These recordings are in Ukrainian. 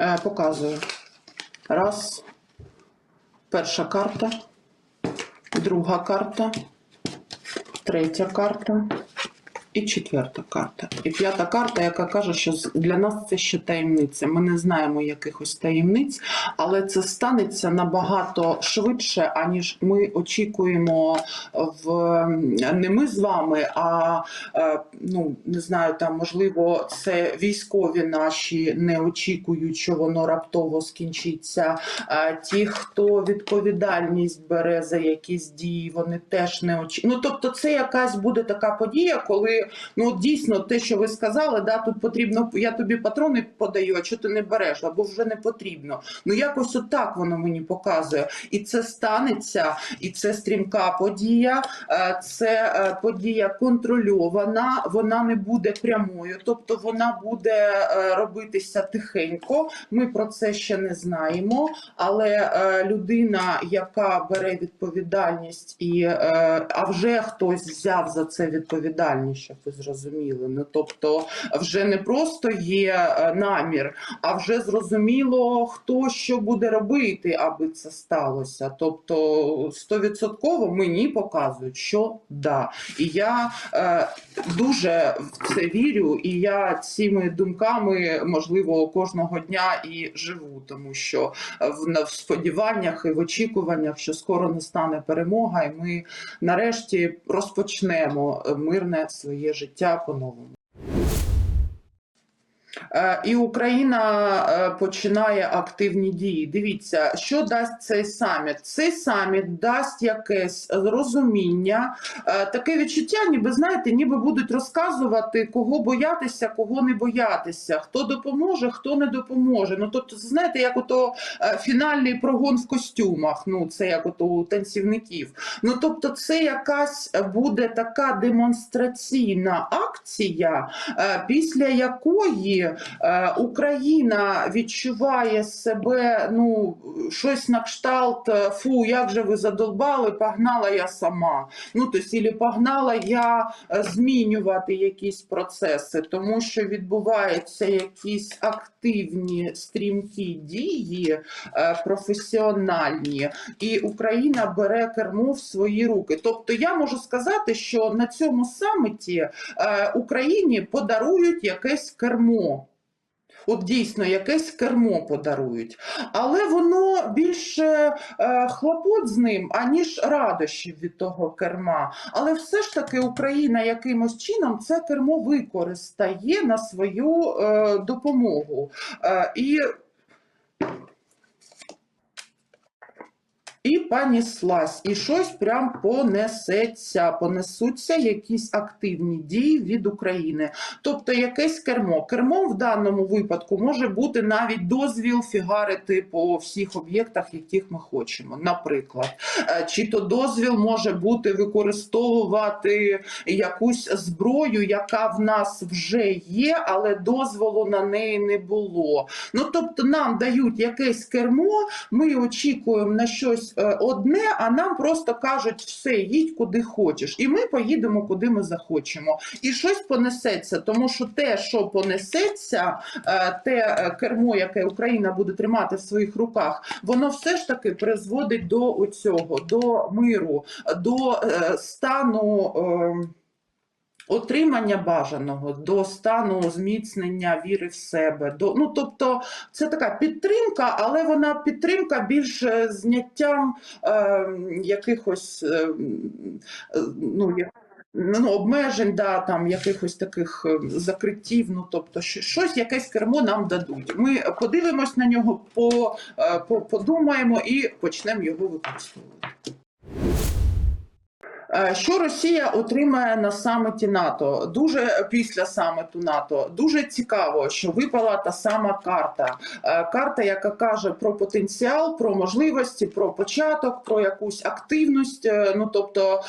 Е, Показую. Раз. Перша карта. Друга карта. Третя карта. І четверта карта. І п'ята карта, яка каже, що для нас це ще таємниця. Ми не знаємо якихось таємниць, але це станеться набагато швидше, аніж ми очікуємо в не ми з вами, а е, ну не знаю, там можливо, це військові наші не очікують, що воно раптово скінчиться. Ті, хто відповідальність бере за якісь дії, вони теж не очікують. Ну тобто, це якась буде така подія, коли ну от дійсно те, що ви сказали, да, тут потрібно. Я тобі патрони подаю, а чого ти не береш, або вже не потрібно. Ну якось отак воно мені показує, і це станеться, і це стрімка подія. Е, Це е, подія контрольована, вона не буде прямою, тобто вона буде е, робитися тихенько. Ми про це ще не знаємо. Але людина, яка бере відповідальність, і а вже хтось взяв за це відповідальність, щоб ви зрозуміли. Ну тобто, вже не просто є е, намір, а вже зрозуміло, хто що буде робити, аби це сталося. Тобто, стовідсотково мені показують, що да. І я е, дуже в це вірю, і я цими думками, можливо, кожного дня і живу, тому що в, в сподіваннях і в очікуваннях, що скоро настане перемога, і ми нарешті розпочнемо мирне своє життя по-новому. Е, І Україна е, починає активні дії. Дивіться, що дасть цей саміт. Цей саміт дасть якесь розуміння, е, таке відчуття, ніби знаєте, ніби будуть розказувати, кого боятися, кого не боятися, хто допоможе, хто не допоможе. Ну тобто, знаєте, як ото е, фінальний прогон в костюмах. Ну це як ото у танцівників. Ну тобто, це якась буде така демонстраційна акція, е, після якої е, Україна відчуває себе ну щось на кшталт е, фу, як же ви задолбали, погнала я сама. Ну тобто, погнала я е, змінювати якісь процеси, тому що відбуваються якісь активні стрімкі дії е, професіональні, і Україна бере кермо в свої руки. Тобто, я можу сказати, що на цьому саміті е, Україні подарують якесь кермо. От дійсно якесь кермо подарують, але воно більше е, хлопот з ним, аніж радощів від того керма. Але все ж таки Україна якимось чином це кермо використає на свою е, допомогу. Е, і І поніслась, і щось прям понесеться, понесуться якісь активні дії від України. Тобто якесь кермо. Кермом в даному випадку може бути навіть дозвіл фігарити по всіх об'єктах, яких ми хочемо. Наприклад, Е, чи то дозвіл може бути використовувати якусь зброю, яка в нас вже є, але дозволу на неї не було. Ну тобто нам дають якесь кермо, ми очікуємо на щось одне, а нам просто кажуть, все, їдь куди хочеш, і ми поїдемо, куди ми захочемо. І щось понесеться, тому що те, що понесеться, е, те е, кермо, яке Україна буде тримати в своїх руках, воно все ж таки призводить до цього, до миру, до е, стану. Отримання бажаного до стану зміцнення віри в себе, до ну тобто це така підтримка, але вона підтримка більш е, зняттям е, якихось е, ну, як- ну, обмежень, да, там якихось таких е, закриттів. Ну тобто, що- щось якесь кермо нам дадуть. Ми подивимось на нього, по, е, по, подумаємо і почнемо його використовувати. Е, Що Росія отримає на саміті НАТО? Дуже після саміту НАТО дуже цікаво, що випала та сама карта. Е, Карта, яка каже про потенціал, про можливості, про початок, про якусь активність. Е, Ну тобто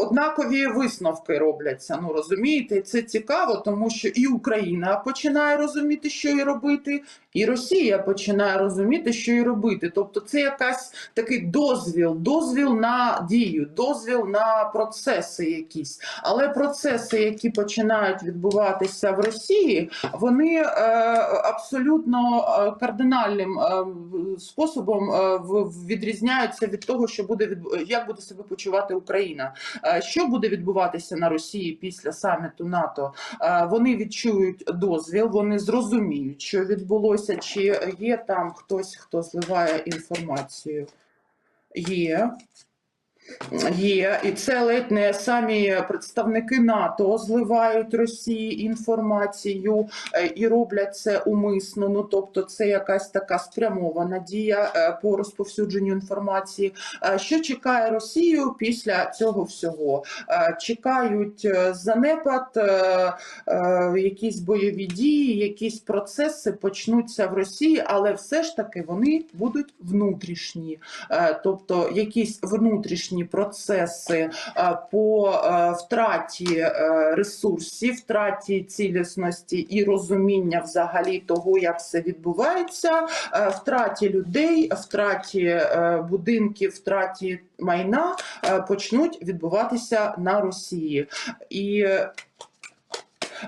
однакові висновки робляться. Ну розумієте, це цікаво, тому що і Україна починає розуміти, що і робити, і Росія починає розуміти, що і робити. Тобто, це якась такий дозвіл, дозвіл на дію, дозвіл на процеси якісь. Але процеси, які починають відбуватися в Росії, вони е, абсолютно е, кардинальним е, способом е, відрізняються від того, що буде відбу- як буде себе почувати Україна. Е, Що буде відбуватися на Росії після саміту НАТО? Е, Вони відчують дозвіл, вони зрозуміють, що відбулося, чи є там хтось, хто зливає інформацію. Є. Є, і це ледь не самі представники НАТО зливають Росії інформацію е, і роблять це умисно. Ну тобто, це якась така спрямована дія е, по розповсюдженню інформації. Е, Що чекає Росію після цього всього? Чекають занепад, якісь бойові дії, якісь процеси почнуться в Росії, але все ж таки вони будуть внутрішні. Тобто якісь внутрішні процеси е, по е, втраті е, ресурсів, втраті цілісності і розуміння взагалі того, як все відбувається, втраті людей, втраті будинків, втраті майна почнуть відбуватися на Росії. І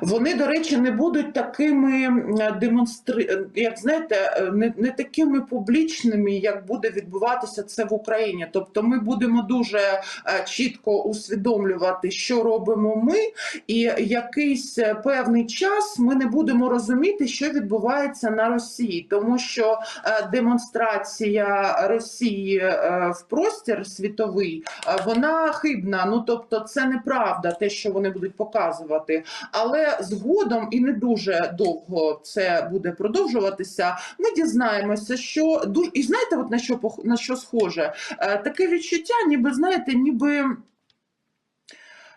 вони, до речі, не будуть такими демонстри... як знаєте, е, не, не такими публічними, як буде відбуватися це в Україні. Тобто, ми будемо дуже е, чітко усвідомлювати, що робимо ми, і якийсь е, певний час ми не будемо розуміти, що відбувається на Росії, тому що демонстрація Росії в простір світовий вона хибна. Ну тобто, це неправда, те, що вони будуть показувати. Але згодом і не дуже довго це буде продовжуватися. Ми дізнаємося, що і знаєте, от на що на що схоже? Е, Таке відчуття, ніби знаєте, ніби.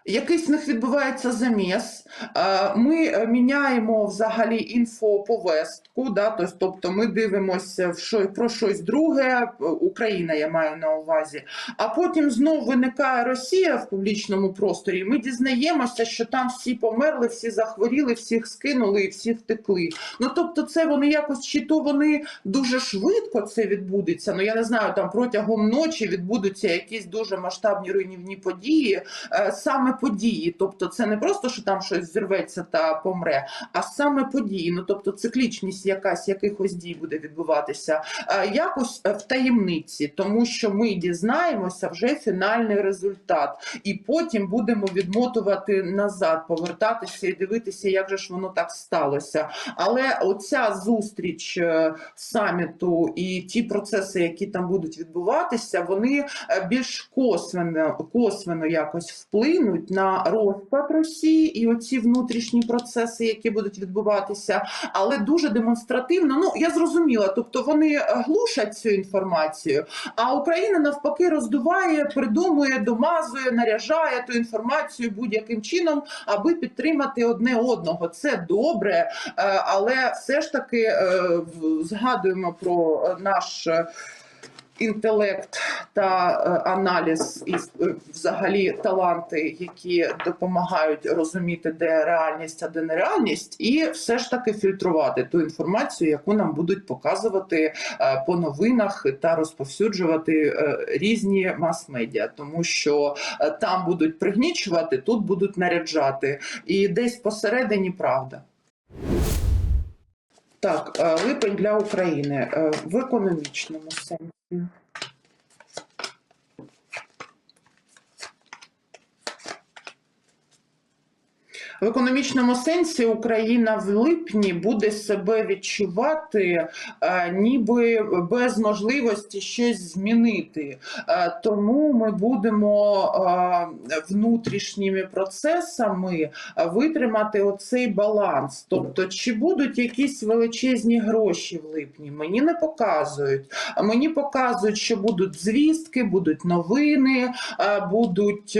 Якийсь в них відбувається заміс. Е, Ми міняємо взагалі інфоповестку, да, тобто ми дивимося в що, про щось друге, е, Україна я маю на увазі. А потім знов виникає Росія в публічному просторі. Ми дізнаємося, що там всі померли, всі захворіли, всіх скинули і всі втекли. Ну тобто, це вони якось чи то вони дуже швидко це відбудеться. Ну я не знаю, там протягом ночі відбудуться якісь дуже масштабні руйнівні події, е, саме події. Тобто, це не просто що там щось зірветься та помре, а саме події. Ну тобто, циклічність якась якихось дій буде відбуватися е, якось е, в таємниці, тому що ми дізнаємося вже фінальний результат, і потім будемо відмотувати назад, повертатися і дивитися, як же ж воно так сталося. Але оця зустріч е, саміту і ті процеси, які там будуть відбуватися, вони більш косвенно, косвенно якось вплинуть на розпад Росії і оці внутрішні процеси, які будуть відбуватися, але дуже демонстративно. Ну я зрозуміла, тобто вони е, глушать цю інформацію, а Україна навпаки роздуває, придумує, домазує, наряжає ту інформацію будь-яким чином, аби підтримати одне одного. Це добре, е, але все ж таки е, згадуємо про наш. Інтелект та е, аналіз і е, взагалі таланти, які допомагають розуміти, де реальність, а де нереальність, і все ж таки фільтрувати ту інформацію, яку нам будуть показувати е, по новинах та розповсюджувати різні мас-медіа, тому що там будуть пригнічувати, тут будуть наряджати, і десь посередині правда. Так, е, липень для України е, в економічному сенсі. В економічному сенсі Україна в липні буде себе відчувати е, ніби без можливості щось змінити. Е, тому ми будемо е, внутрішніми процесами витримати оцей баланс. Тобто, чи будуть якісь величезні гроші в липні? Мені не показують. Мені показують, що будуть звістки, будуть новини, будуть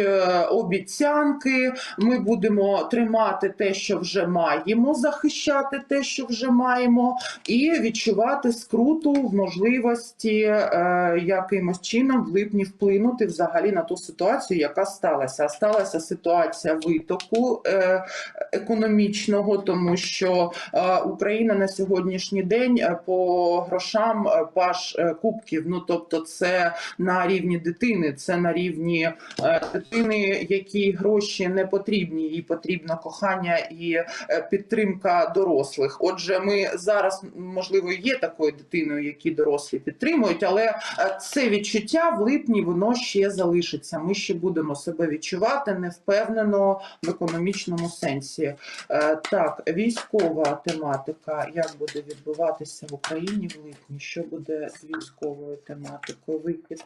обіцянки. Ми будемо тримати тримати те, що вже маємо, захищати те, що вже маємо, і відчувати скруту в можливості е, якимось чином в липні вплинути взагалі на ту ситуацію, яка сталася. Сталася ситуація витоку е, економічного, тому що е, Україна на сьогоднішній день е, по грошам е, паш е, кубків. Ну тобто, це на рівні дитини, це на рівні е, дитини, якій гроші не потрібні, їй потрібно кохання і е, підтримка дорослих. Отже, ми зараз можливо є такою дитиною, які дорослі підтримують, але е, це відчуття в липні воно ще залишиться. Ми ще будемо себе відчувати невпевнено в економічному сенсі. Е, Так, військова тематика, як буде відбуватися в Україні в липні? Що буде з військовою тематикою? Вихід.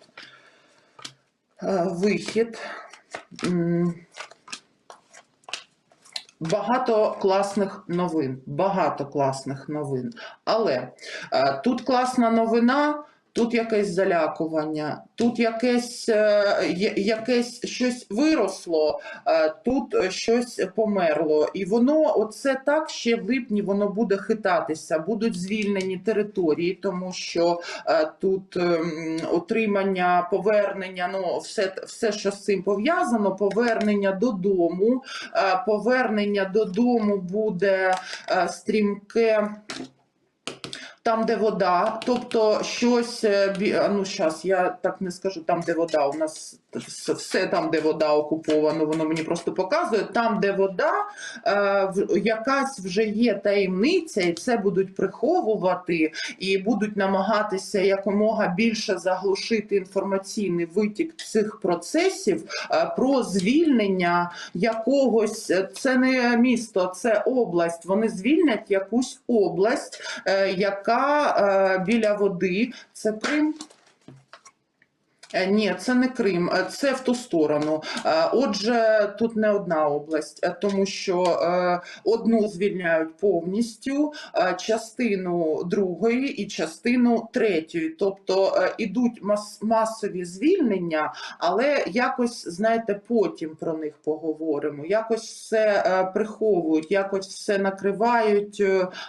Вихід. Багато класних новин, багато класних новин. Але е, тут класна новина, тут якесь залякування, тут якесь, е, якесь щось виросло, е, тут щось померло. І воно, оце так ще в липні воно буде хитатися, будуть звільнені території, тому що е, тут ем, отримання, повернення, ну все, все, що з цим пов'язано, повернення додому. Повернення додому буде стрімке. Там, де вода, тобто щось, е, ну зараз я так не скажу, там, де вода, у нас все там, де вода окуповано, воно мені просто показує. Там, де вода, е, якась вже є таємниця, і це будуть приховувати, і будуть намагатися якомога більше заглушити інформаційний витік цих процесів е, про звільнення якогось. Це не місто, це область. Вони звільнять якусь область, е, яка е, біля води. Це Крим. Е, Ні, це не Крим, е, це в ту сторону. Е, Отже, тут не одна область, тому що одну звільняють повністю, частину другої і частину третьої. Тобто ідуть мас- масові звільнення, але якось, знаєте, потім про них поговоримо. Якось все приховують, якось все накривають,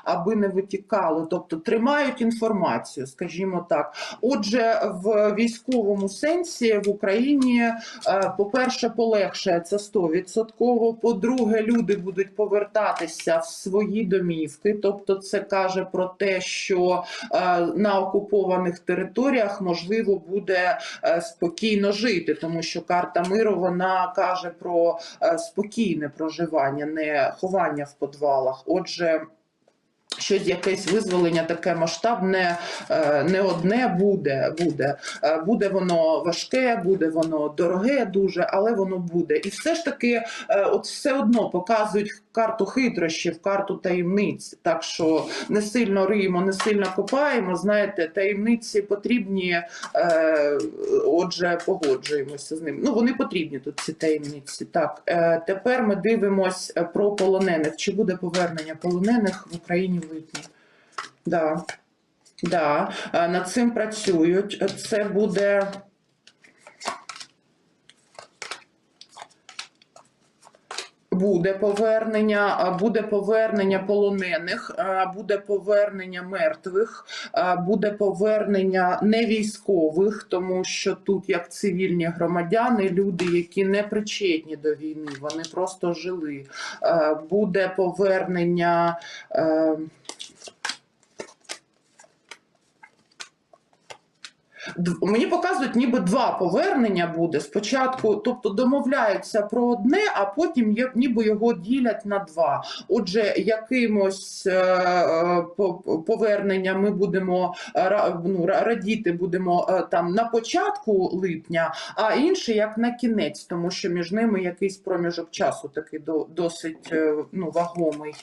аби не витікало. Тобто тримають інформацію, скажімо так. Отже, в військовому сенсі в Україні, е, по-перше, полегшає це 100%. По-друге, люди будуть повертатися в свої домівки. Тобто, це каже про те, що е, на окупованих територіях можливо буде е, спокійно жити, тому що карта миру вона каже про спокійне проживання, не ховання в подвалах. Отже. Щось якесь визволення таке масштабне, е, не одне буде. Буде Е, буде воно важке, буде воно дороге, дуже, але воно буде. І все ж таки, е, от все одно показують карту хитрощів, карту таємниць. Так що не сильно риємо, не сильно копаємо. Знаєте, таємниці потрібні. Отже, погоджуємося з ним. Ну вони потрібні тут ці таємниці. Так тепер ми дивимось про полонених. Чи буде повернення полонених в Україні в липні? Да. Да, над цим працюють. Це буде. Буде повернення, буде повернення полонених, буде повернення мертвих, буде повернення невійськових, тому що тут як цивільні громадяни, люди, які не причетні до війни, вони просто жили. Буде повернення. е, Дв- Мені показують, ніби два повернення буде спочатку, тобто домовляються про одне, а потім є, ніби його ділять на два. Отже, якимось е, повернення ми будемо е, ну, радіти будемо е, там на початку липня, а інше як на кінець, тому що між ними якийсь проміжок часу такий до- досить ну, вагомий.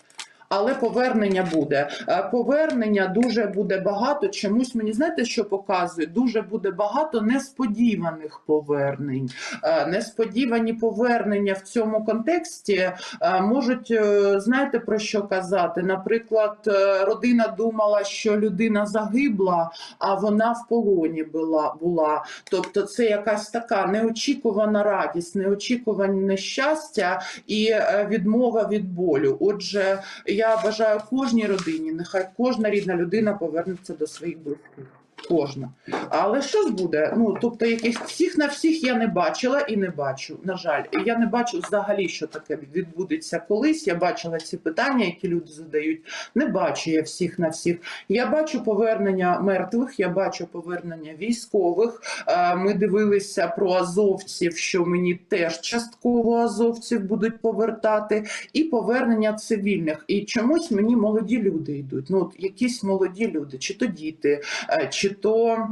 Але повернення буде. Е, Повернення дуже буде багато. Чомусь мені знаєте, що показує? Дуже буде багато несподіваних повернень. Е, Несподівані повернення в цьому контексті е, можуть знаєте про що казати? Наприклад, родина думала, що людина загибла, а вона в полоні була. була. Тобто, це якась така неочікувана радість, неочікуване щастя і відмова від болю. Отже, я бажаю кожній родині, нехай кожна рідна людина повернеться до своїх близьких. Кожна. Але що ж буде? Ну тобто, яких всіх на всіх я не бачила і не бачу. На жаль, я не бачу взагалі, що таке відбудеться колись. Я бачила ці питання, які люди задають. Не бачу я всіх на всіх. Я бачу повернення мертвих, я бачу повернення військових. Е, Ми дивилися про азовців, що мені теж частково азовців будуть повертати, і повернення цивільних. І чомусь мені молоді люди йдуть. Ну, от якісь молоді люди, чи то діти, е, чи то.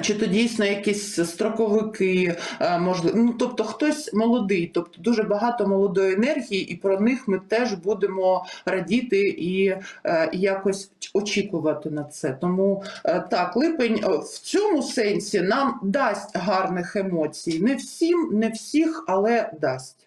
Чи то дійсно якісь строковики, е, можливо, ну тобто хтось молодий, тобто дуже багато молодої енергії, і про них ми теж будемо радіти і е, якось очікувати на це. Тому е, так, липень в цьому сенсі нам дасть гарних емоцій. Не всім, не всіх, але дасть.